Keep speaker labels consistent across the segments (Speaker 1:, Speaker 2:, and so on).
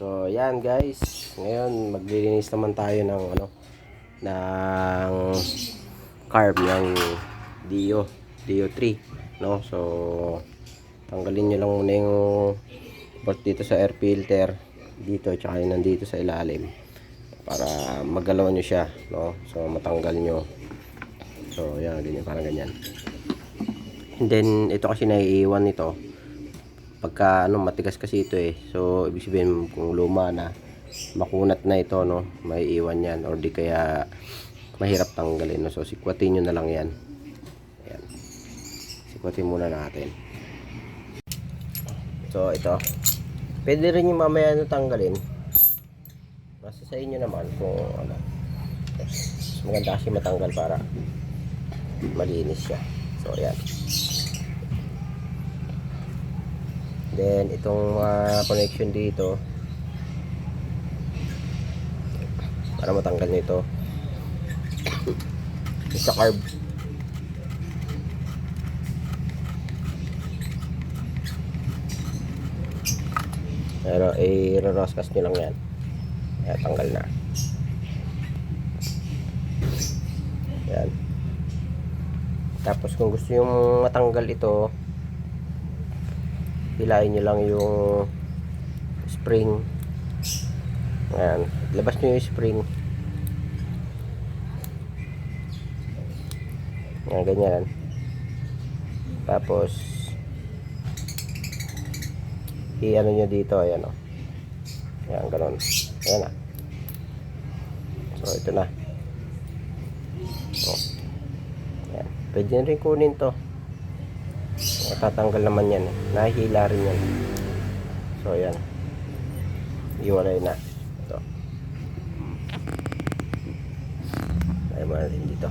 Speaker 1: So, yan guys. Ngayon, maglilinis naman tayo ng ano ng carb ng Dio Dio 3, no? So, tanggalin niyo lang muna yung bolt dito sa air filter dito tsaka yung nandito sa ilalim para magalaw nyo siya, no? So, matanggal nyo. So, yan, ganyan, parang ganyan. And then, ito kasi naiiwan nito pagka ano matigas kasi ito eh. So ibig sabihin kung luma na makunat na ito no may iwan yan or di kaya mahirap tanggalin no. So sikwatin nyo na lang yan. Ayan. Sikwatin muna natin. So ito. Pwede rin yung mamaya na tanggalin. Basta sa inyo naman kung ano. Maganda kasi matanggal para malinis siya. So ayan Then, itong mga connection dito, para matanggal nito, sa carb. Pero, i-roscas nyo lang yan. Kaya, tanggal na. Yan. Tapos, kung gusto yung matanggal ito, hilahin nyo lang yung spring. Ayan. Labas nyo yung spring. Ayan ganyan. Tapos i-ano nyo dito ayan o ayan ganon ayan na so ito na. O ayan. Pwede rin kunin to matatanggal naman yan eh. nahihila rin yan. So yan iwalay na. Ito. Ay mo dito.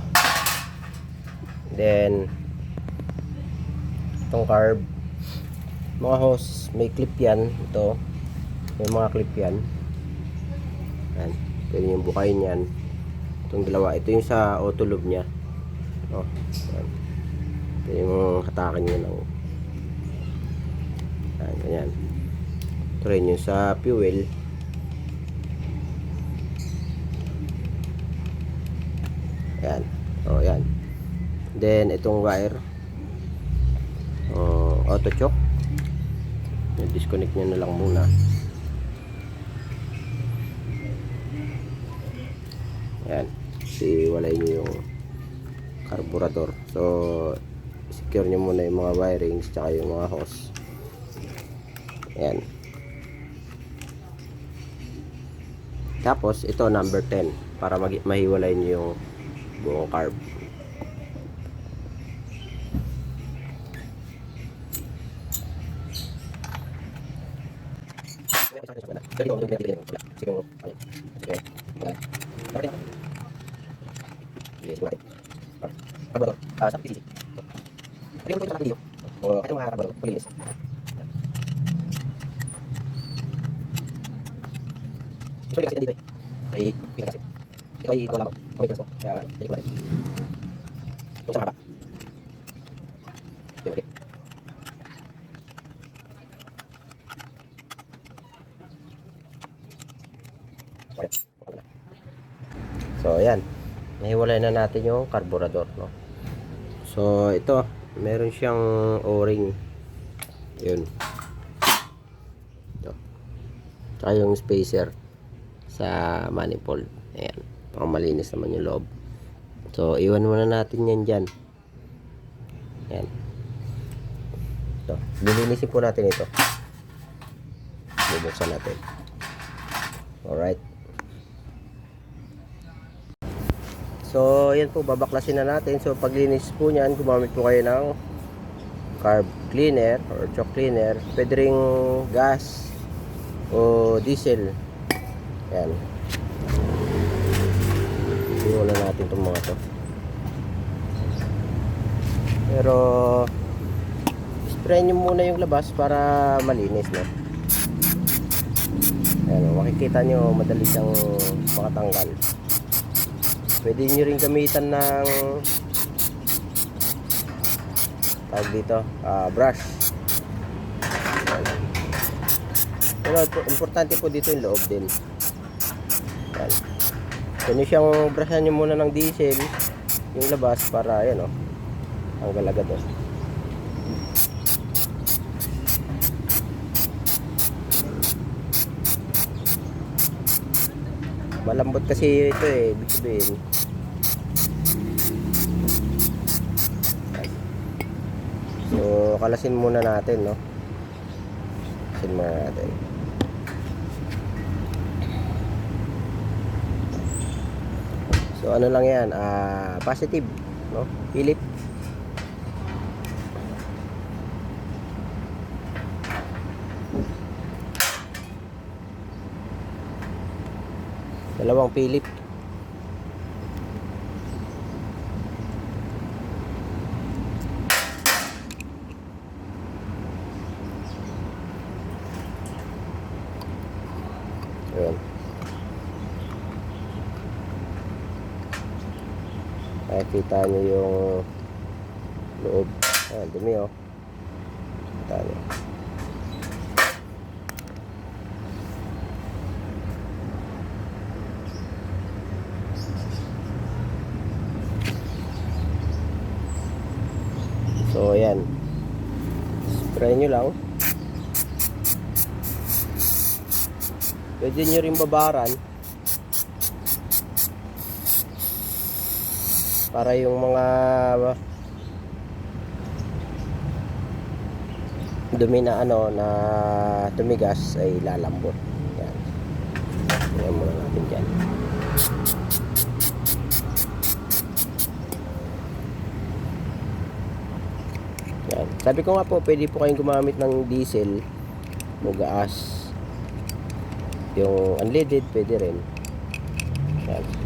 Speaker 1: Then itong carb. Mga hose may clip yan. Ito. May mga clip yan. Yan pwede yung bukayin yan. Itong dalawa. Ito yung sa auto lube nya oh, yan ito yung hatakan nyo lang yan, ganyan. Ito rin sa fuel. Yan o yan then itong wire. Oh, auto choke disconnect nyo na lang muna. Yan iwalay nyo yung carburetor. So secure nyo muna yung mga wirings tsaka yung mga hose. Yan tapos ito number 10 para mahiwalay nyo yung buong carb. Ah, sa PCC. Hindi mo ito sa video. O, ito mga karabalo, paglinis. Usually kasi dito eh. Ay, pinag kasi. Ito ay wala. Kumikras ko. Kaya, hindi ko rin. Ito sa haba. Okay, okay. So, ayan. Nahiwalay na natin yung carburetor, no? So, ito, meron siyang o-ring. Yun. Ito. Tsaka yung spacer sa manifold. Ayan. Pang malinis naman yung loob. So, iwan muna natin yan dyan. Ayan. Ito. Lilinisin po natin ito. Bubuksan natin. Alright. So, yan po, babaklasin na natin. So, paglinis po niyan, gumamit po kayo ng carb cleaner or choke cleaner. Pwede gas o diesel. Yan. Iwan na natin itong mga to. Pero, spray nyo muna yung labas para malinis, no? Ayan, makikita nyo, madali siyang makatanggal pwede nyo rin gamitan ng tawag dito ah, brush Ayan. Pero importante po dito yung loob din. Yan. So, nyo muna ng diesel, yung labas para, yan o, ang agad o. Malambot kasi ito eh, ibig sabihin. So, kalasin muna natin, no? Kalasin muna natin. Ano lang yan, ah positive, no? Philip. Dalawang Philip. Ayan. Nakikita nyo yung loob. Ah, dumi oh. Kita nyo. So, ayan. Spray nyo lang. Pwede nyo rin babaran. Para yung mga dumi na ano na tumigas ay lalambot. Yan. Yan muna natin dyan. Yan. Sabi ko nga po pwede po kayong gumamit ng diesel o gas yung unleaded pwede rin. Yan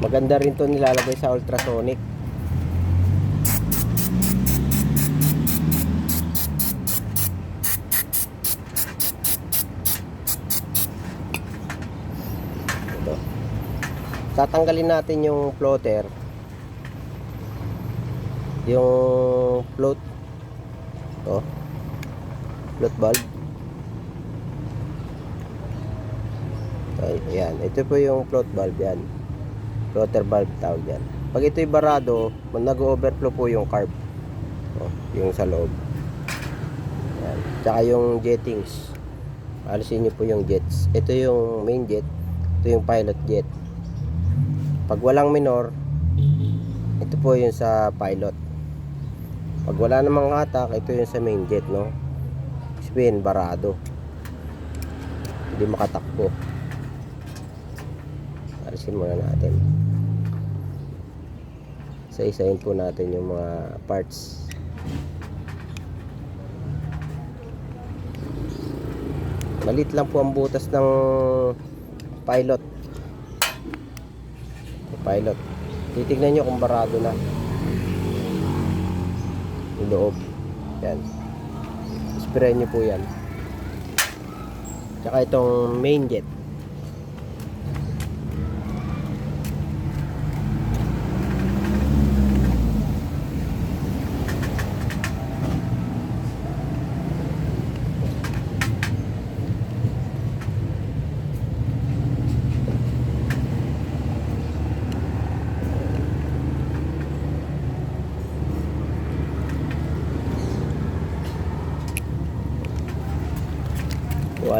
Speaker 1: Maganda rin to nilalagay sa ultrasonic. Ito. Tatanggalin natin yung floater. Yung float. Ito. Float valve. Ay, Ayan. Ito po yung float valve yan floater valve tawag yan. Pag ito'y barado, nag-overflow po yung carb. Oh, yung sa loob. Yan. Tsaka yung jettings. Alisin nyo po yung jets. Ito yung main jet. Ito yung pilot jet. Pag walang minor, ito po yung sa pilot. Pag wala namang hatak, ito yung sa main jet, no? Spin, barado. Hindi makatakbo. Alisin muna natin. Isa-isahin po natin yung mga parts. Malit lang po ang butas ng pilot. Pilot. Titignan nyo kung barado na. Yung loob. Yan. Spray nyo po yan. Tsaka itong main jet.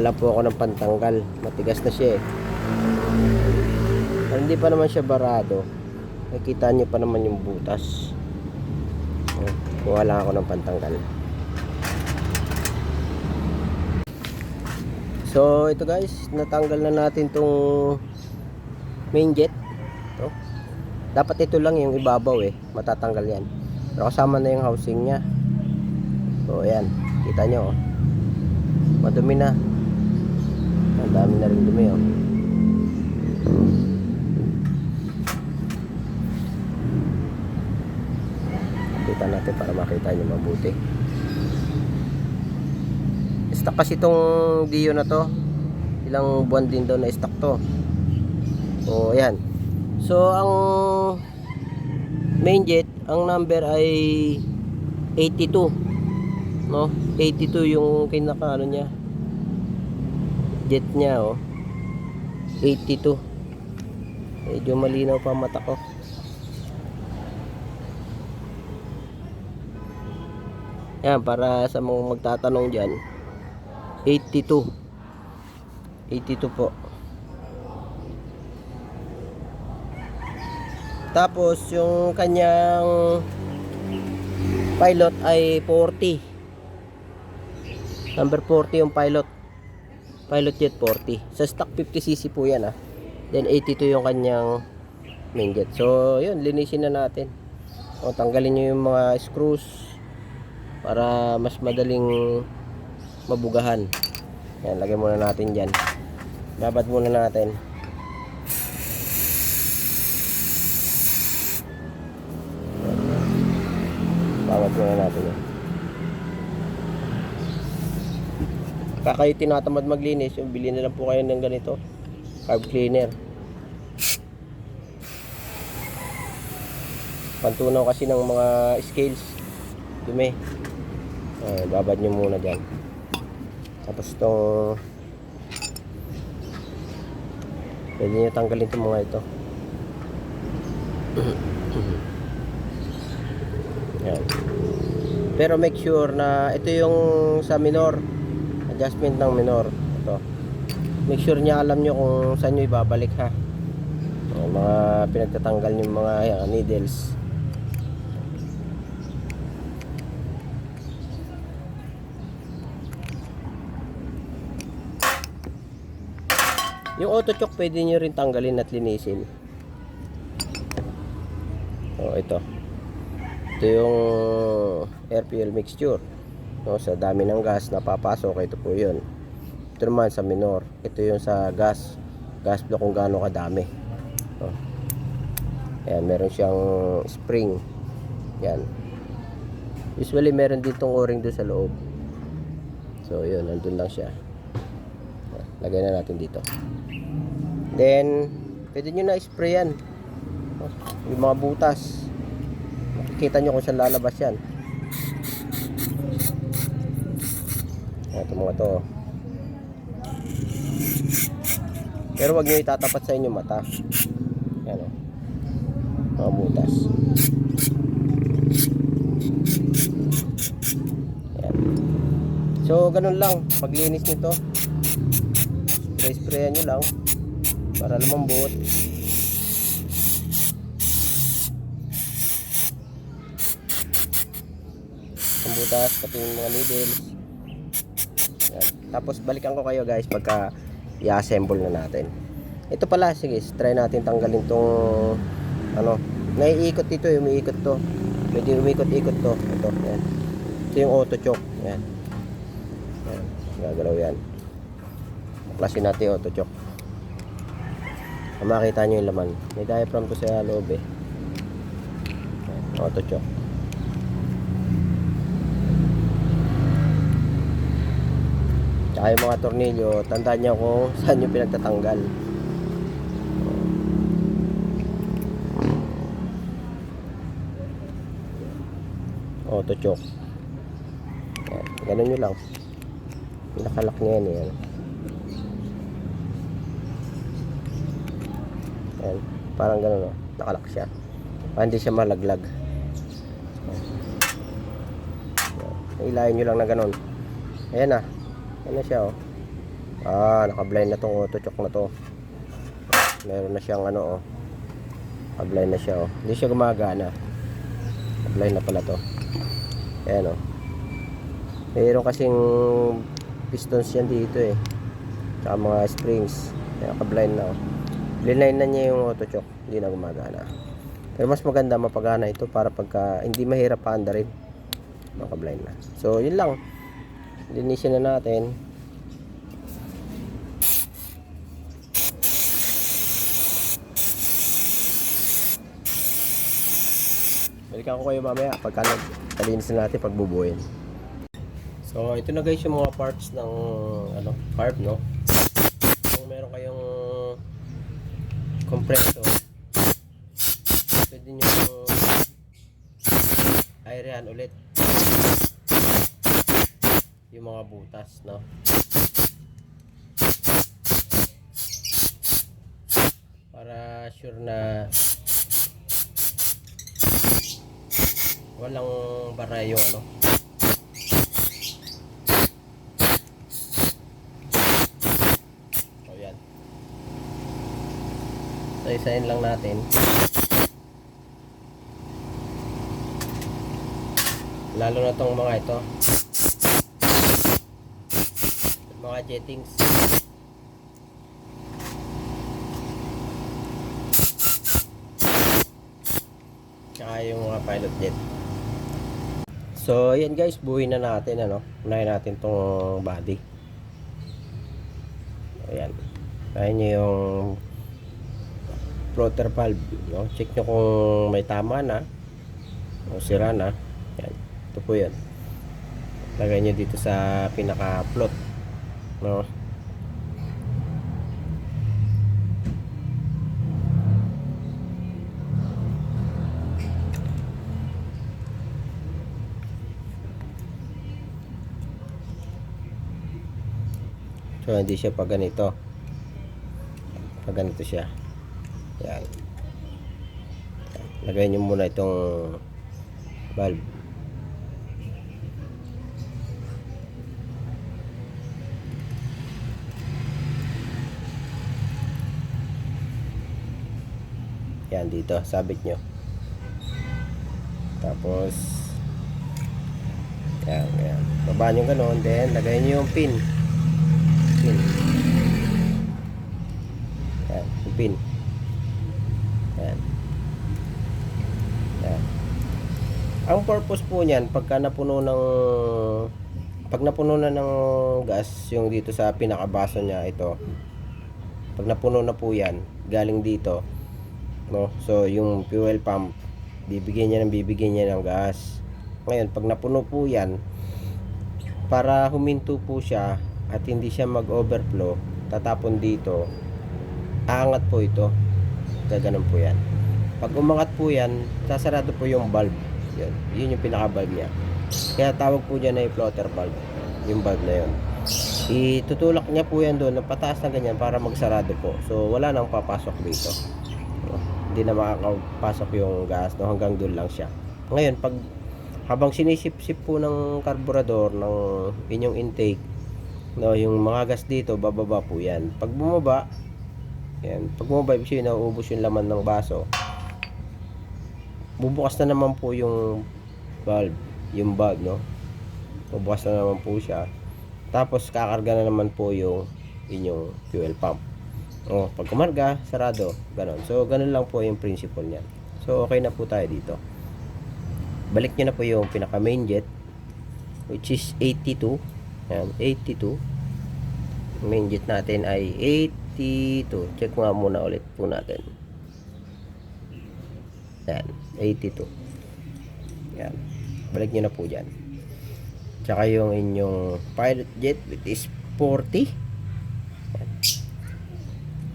Speaker 1: Wala po ako ng pantanggal. Matigas na siya eh. Pero hindi pa naman siya barado. Nakita niyo pa naman yung butas. Oh, kuha lang ako ng pantanggal. So, ito guys, natanggal na natin tong main jet. Ito. Dapat ito lang yung ibabaw eh. Matatanggal yan. Pero kasama na yung housing niya. So, ayan. Kita nyo oh. Madumi na. Ang dami na rin dumi oh. Kita natin para makita nyo mabuti. Stock kasi itong Dio na to. Ilang buwan din daw na stock to. So, ayan. So, ang main jet, ang number ay 82. No? 82 yung kinaka ano niya. Jet niya oh. 82. Medyo malinaw pa mata ko. Yan, para sa mga magtatanong dyan. 82. 82 po. Tapos yung kanyang pilot ay 40. Number 40 yung pilot. Pilot jet 40. Sa stock 50cc po yan ah. Then 82 yung kanyang main jet. So yun, linisin na natin. O tanggalin nyo yung mga screws para mas madaling mabugahan. Yan, lagay muna natin dyan. Babad muna natin. Babad muna natin yan. Kakayo tinatamad maglinis, yung bili na lang po kayo ng ganito. Carb cleaner. Pantunaw kasi ng mga scales. Dumi. Uh, babad nyo muna dyan. Tapos itong pwede nyo tanggalin itong mga ito. Yan. Pero make sure na ito yung sa minor. Adjustment ng minor. Ito. Make sure niya alam nyo kung saan nyo ibabalik ha. Yung mga pinagtatanggal yung mga yan, needles. Yung auto choke pwede nyo rin tanggalin at linisin. Oh, ito. Ito yung air fuel mixture. No, sa dami ng gas na papasok, ito po 'yun. Ito naman sa minor. Ito yung sa gas. Gas block kung gaano kadami. Oh. Ayan, meron siyang spring. Yan. Usually meron din tong o-ring doon sa loob. So, yun, nandun lang siya. Lagay na natin dito. Then, pwede nyo na spray yan. Yung mga butas. Makikita nyo kung saan lalabas yan. Ito mga to. Pero wag nyo itatapat sa inyong mata. Yan o. Mga butas. Yan. So, ganun lang. Paglinis nito. Spray-sprayan nyo lang para lumambot. Ang butas, pati yung mga needles. Tapos balikan ko kayo guys pagka i-assemble na natin. Ito pala, sige, try natin tanggalin tong ano, naiikot dito, umiikot to. Pwede umikot-ikot to. Ito, yan. Ito yung auto choke. Yan. Yan. Gagalaw yan. Baklasin natin yung auto choke. Makita nyo yung laman. May diaphragm to sa loob eh. Yan, Auto choke. Tsaka yung mga tornilyo, tandaan nyo kung saan yung pinagtatanggal. Auto choke. Yan, ganun nyo lang. Nakalak niya yan. Yan. Yan. Parang ganun o. Nakalak siya. Para hindi siya malaglag. Yan. Ilayin nyo lang na ganun. Ayan na. Na siya o. Ah, naka-blind na tong auto choke na to. Meron na siyang ano o. Naka-blind na siya o. Hindi siya gumagana. Naka-blind na pala to. Ayan o. Meron kasing pistons yan dito eh. Tsaka mga springs. Kaya naka-blind na o. Linline na niya yung auto choke. Hindi na gumagana. Pero mas maganda mapagana ito para pagka hindi mahirap paanda rin. Naka-blind na. So, yun lang. Linisin na natin. Balikan ko kayo mamaya pagka nagkalinis na natin pagbubuhin. So, ito na guys yung mga parts ng ano, carb, no? Kung meron kayong compressor, pwede nyo airehan ulit. Yung mga butas, no? Para sure na walang bara yung ano. So yan. So isahin lang natin. Lalo na tong mga ito. Mga jettings. Tsaka yung mga pilot jet. So, yan guys, buuin na natin, ano. Unahin natin tong body. Ayan. Ayan nyo yung floater valve, no? Check nyo kung may tama na o sira na. Yan. Ito po yan. Lagay nyo dito sa pinaka-float, no? So, hindi siya pag ganito. Pag ganito siya. Yan. Lagay nyo muna itong valve. Yan dito, sabit nyo. Tapos, yan, yan. Babaan nyo ganun, then lagay nyo yung pin. Pin. Yan, yung pin. Yan. Yan. Ang purpose po niyan, pagka napuno ng pag napuno na ng gas, yung dito sa pinakabaso niya, ito. Pag napuno na po yan, galing dito, no? So, yung fuel pump, bibigyan niya ng bibigyan niya ng gas. Ngayon, pag napuno po yan, para huminto po siya at hindi siya mag-overflow, tatapon dito, aangat po ito. Gaganon po yan. Pag umangat po yan, sasarado po yung valve. Yun, yun yung pinaka-valve niya. Kaya tawag po dyan yung floater valve. Yung valve na yun. Itutulak niya po yan doon, pataas na ganyan para magsarado po. So, wala nang papasok dito. Hindi na makakapasok yung gas, no? hanggang doon lang siya. Ngayon, pag habang sinisip-sip po ng karburador ng inyong intake, no, yung mga gas dito, bababa po yan. Pag bumaba, yan, pag bumaba, ibig sabihin, nauubos yung laman ng baso, bubukas na naman po yung valve, yung valve, no? Bubukas na naman po siya. Tapos, kakarga na naman po yung inyong fuel pump. O, pag kumarga, sarado, ganon. So, ganon lang po yung principle niyan. So, okay na po tayo dito. Balik nyo na po yung pinaka main jet, which is 82. Yan, 82. Main jet natin ay 82. Check nga muna ulit po natin. Yan, 82. Yan. Balik nyo na po dyan. Tsaka yung inyong pilot jet which is 40.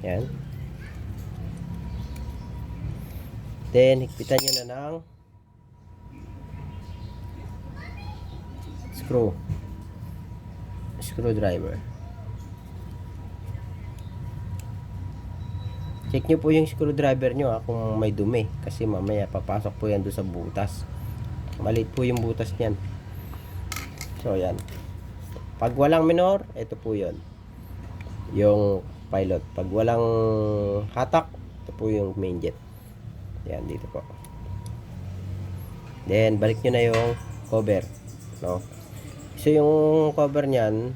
Speaker 1: Yan. Then, higpitan nyo na ng screw. Screwdriver. Check nyo po yung screwdriver nyo ha, kung may dumi. Kasi mamaya papasok po yan doon sa butas. Maliit po yung butas niyan. So, yan. Pag walang minor, ito po yon Yung pilot. Pag walang hatak, ito po yung main jet. Yan, dito po. Then, balik nyo na yung cover. No? So, yung cover niyan,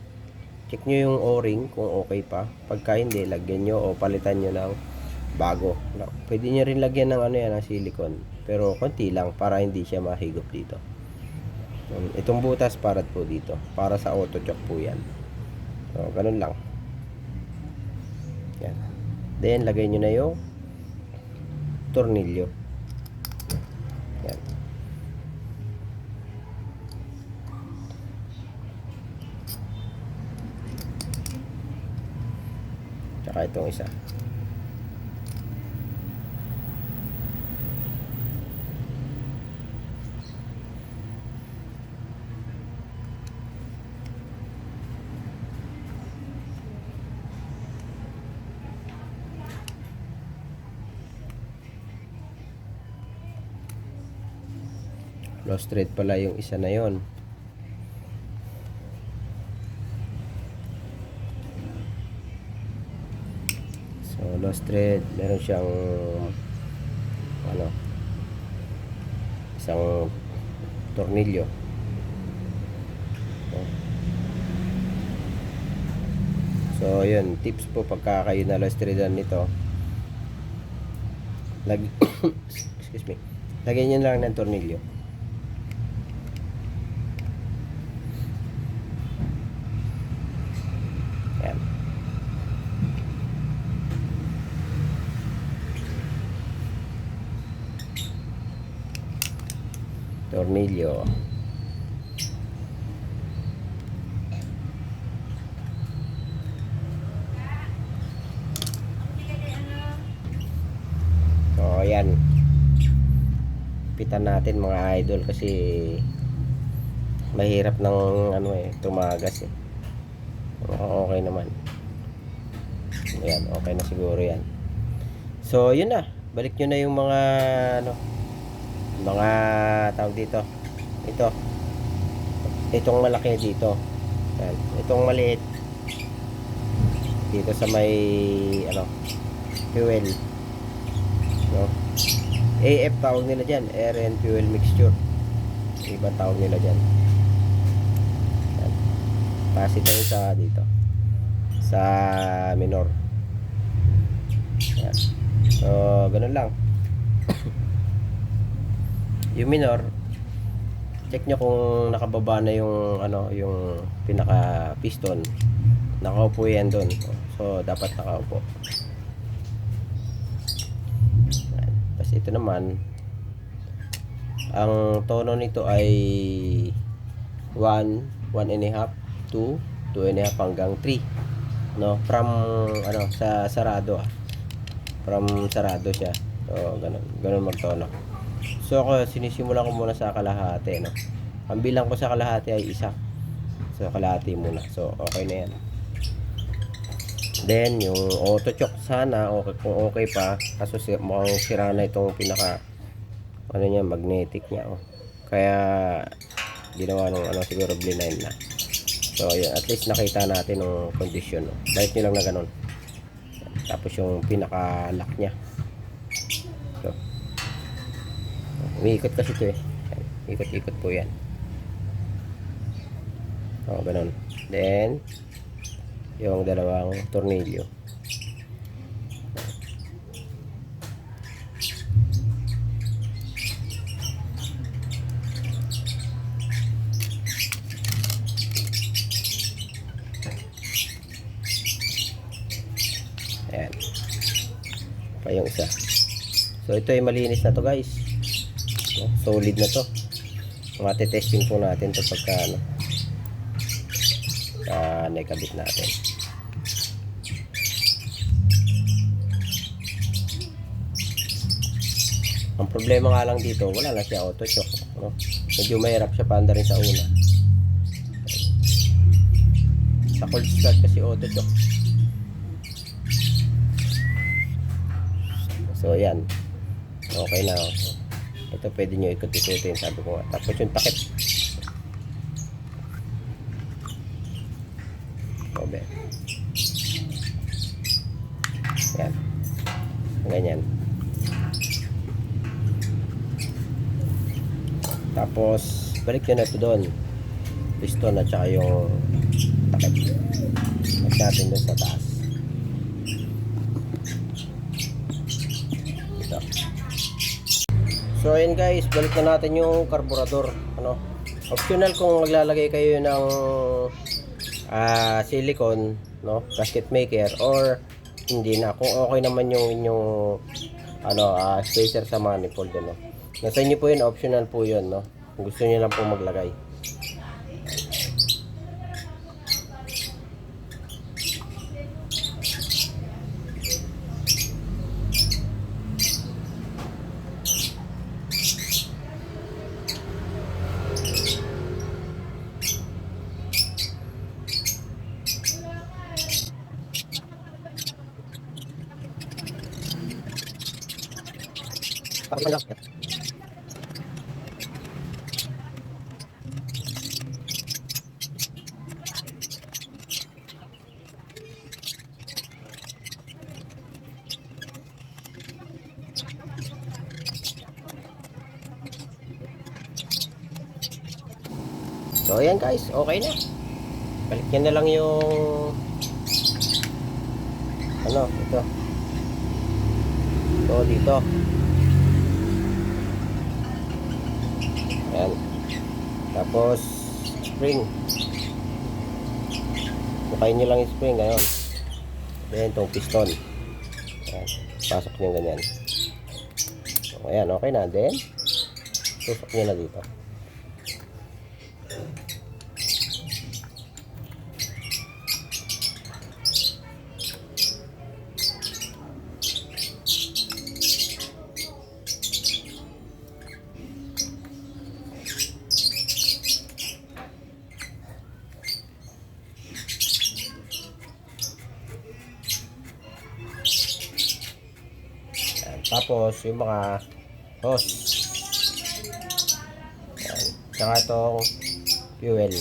Speaker 1: check nyo yung o-ring kung okay pa. Pagka hindi, lagyan nyo o palitan nyo ng bago. No? Pwede nyo rin lagyan ng ano yan, ng silicone. Pero konti lang para hindi siya mahigop dito. Um, Itong butas para po dito. Para sa auto choke po yan. So, ganun lang. Then, lagay nyo na yung tornilyo. Yan. Tsaka itong isa. Lost thread pala yung isa na yon. So, lost thread, meron siyang ano isang tornilyo. So, yun, tips po pagka kayo na lost threadan nito. Lag excuse me. Lagyan niyo lang ng tornilyo. Yan. Tornilyo. So, ayan. Pitan natin mga idol kasi mahirap ng ano eh, tumagas eh. Oo, Okay naman. Ayan, okay na siguro yan. So, yun na. Balik nyo na yung mga ano, mga tawag dito. Ito. Itong malaki dito. Ayan. Itong maliit. Dito sa may ano, fuel. No? AF tawag nila dyan. Air and fuel mixture. Iba tawag nila dyan. Yan. Pass ito yung sa dito. Sa minor. Yan. So, ganun lang. Yung minor, check nyo kung nakababa na yung ano, yung pinaka piston. Nakaupo yan doon. So, dapat nakaupo. Tapos ito naman, ang tono nito ay 1, 1 and a half, 2, 2 and a half hanggang 3. No, from ano sa sarado ah. From sarado siya. So, ganun, ganun magtono. So, ako sinisimulan ko muna sa kalahati, no. Ang bilang ko sa kalahati ay isa. So, kalahati muna. So, okay na yan. Then, yung auto choke sana, okay, kung okay pa, kaso mukhang sira na itong pinaka, ano niya, magnetic niya, oh. Kaya, ginawa nung, ano, siguro blind na. So, yun, at least nakita natin yung condition, no. Balik nyo lang na ganun. Tapos yung pinaka-lock niya. So, umiikot kasi ito eh. Ikot-ikot po yan. O, ganun. Then, yung dalawang tornilyo. Ayan. Pa yung isa. So, ito ay malinis na to guys. No, Solid na to. Mati-testing po natin to pagka ano. Ah, nakabit natin. Ang problema nga lang dito, wala na siya auto shock. No? Medyo mahirap siya panda rin sa una. Sa cold start kasi auto shock. So, yan. Okay na. oh. Ito pwede nyo ikot-ikutin, sabi ko. Tapos yung takip. Obe. Yan. Ganyan. Tapos, balik nyo na ito doon. Piston at saka yung takip. At natin doon sa taas. Ito. So, ayun guys, balik na natin yung carburetor. Ano? Optional kung maglalagay kayo ng ah silicone, no? Gasket maker or hindi na. Kung okay naman yung inyong ano, ah, spacer sa manifold, no? Nasa inyo po yun, optional po yun, no? Kung gusto niyo lang po maglagay. Tapos lang. So, ayan guys, okay na. Balik nyo na lang yung ano, ito. Ito, dito. Ayan. Tapos, spring. Bukayin nyo lang yung spring, ngayon. Then, itong piston. Ayan. Pasok nyo ganyan. So, ayan, okay na. Then, tusok nyo na dito. Ayan. Tapos, yung mga hose. Ayan. Saka itong fuel.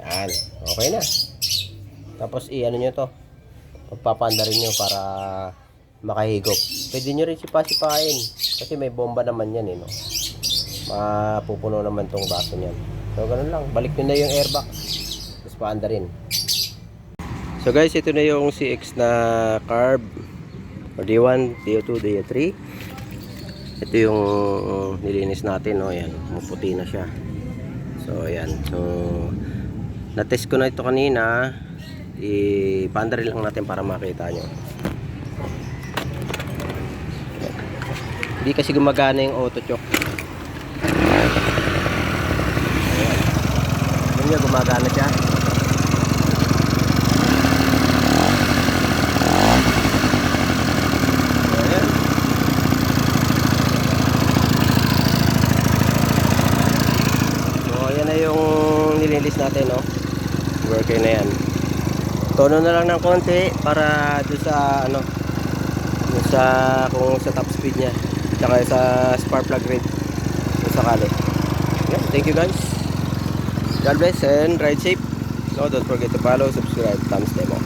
Speaker 1: Yan. Okay na. Tapos, i-ano nyo to. Pagpapanda rin nyo para makahigop. Pwede nyo rin sipa-sipain. Kasi may bomba naman yan eh, no? Mapupuno naman tong baso niyan. So, ganun lang. Balik nyo na yung airbox. Tapos paanda rin. So guys, ito na yung CX na carb or D1, DO2, DO3. Ito yung nilinis natin, no? Ayan, maputi na siya. So, ayan. So, na-test ko na ito kanina. I-paandar lang natin para makita nyo. Hindi kasi gumagana yung auto choke. Ayan. Nga, gumagana siya. Ayan. So, ayan na yung nililis natin, no? Worker na yan. Tono na lang ng konti para doon sa, ano, doon sa, kung sa top speed niya. Tsaka sa spark plug rate. Kung sakali. Yeah, thank you guys. God bless and ride safe. So, don't forget to follow, subscribe, thumbs demo.